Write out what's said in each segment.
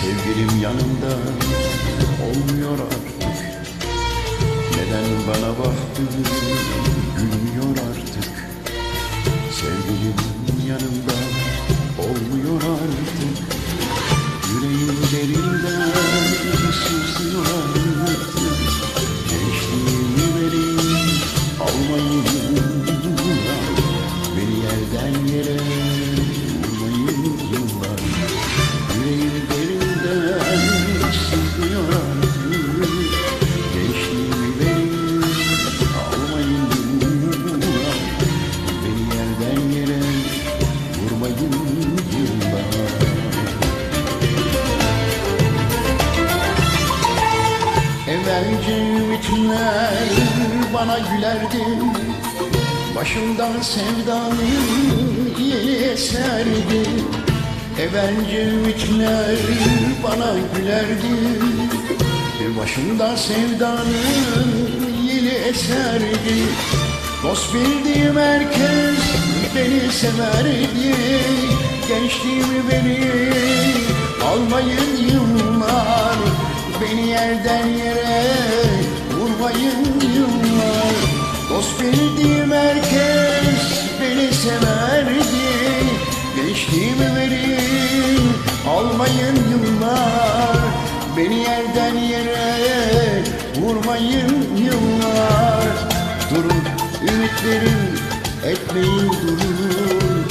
Sevgilim yanımda olmuyor artık. Neden bana baktın? Gülmüyor ümitler bana gülerdi Başımdan sevdanın yeni eserdi Evvelce ümitler bana gülerdi Başımda sevdanın yeni eserdi Dost bildiğim herkes beni severdi. Gençliğimi beni almayın yıllar. Beni yerden yere Dost bildiğim herkes beni severdi. Gençliğimi verin almayın yıllar. Beni yerden yere vurmayın yıllar. Durun ümitlerim etmeyin durun.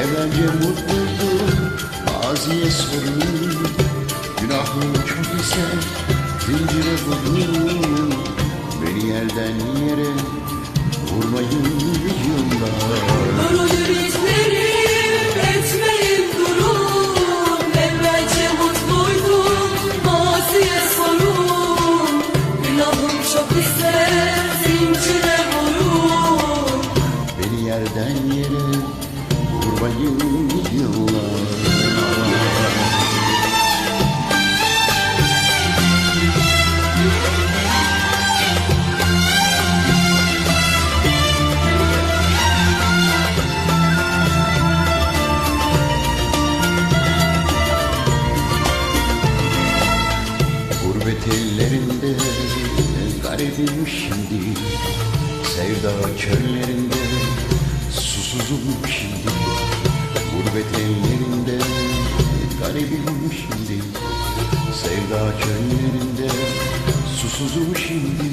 Evvelce mutluydum maziye sorun. Günahım çok ise zincire vurun. Beni yerden yere vurmayın yıllar. Durun garibim şimdi. Sevda çöllerinde susuzum şimdi. Gurbet ellerinde garibim şimdi. Sevda çöllerinde susuzum şimdi.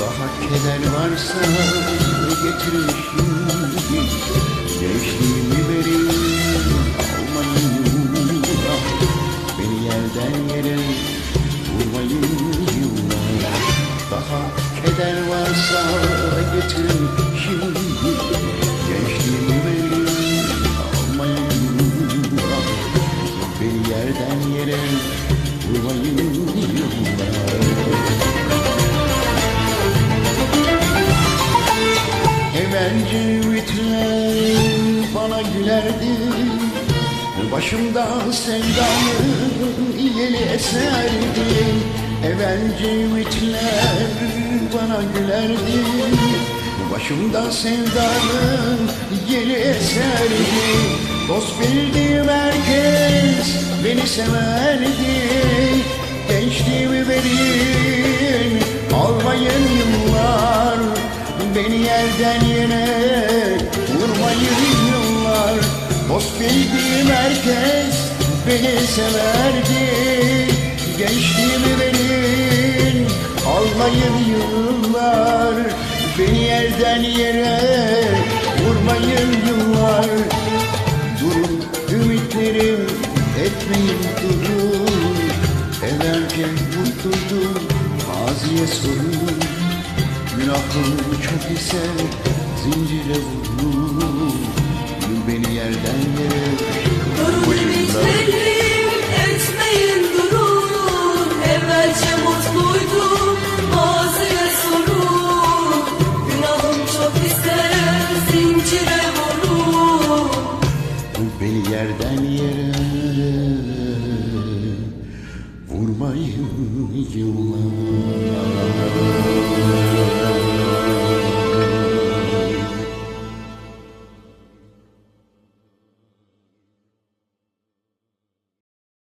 Daha keder varsa getirin şimdi Gençliğimi verin almayın Beni yerden yere vurmayın keder varsa getirin şimdi Gençliğimi verin almayın Beni yerden yere vurmayın yıllar Evvelce ümitler bana gülerdi. Başımda sevdanın yeli eserdi. Evvelce ümitler bana gülerdi. Başımda sevdanın yeli eserdi. Dost bildiğim herkes beni severdi. Gençliğimi verin almayın yıllar. Beni yerden yere vurmayın yıllar. Dost bildiğim herkes beni severdi. Gençliğimi verin almayın yıllar Beni yerden yere vurmayın yıllar. Durun ümitlerim etmeyin durun. Evvelce mutluydum maziye sorun Günahım çok ise zincire vurun Beni yerden yere vurmayın yerden yere vurmayın yıllar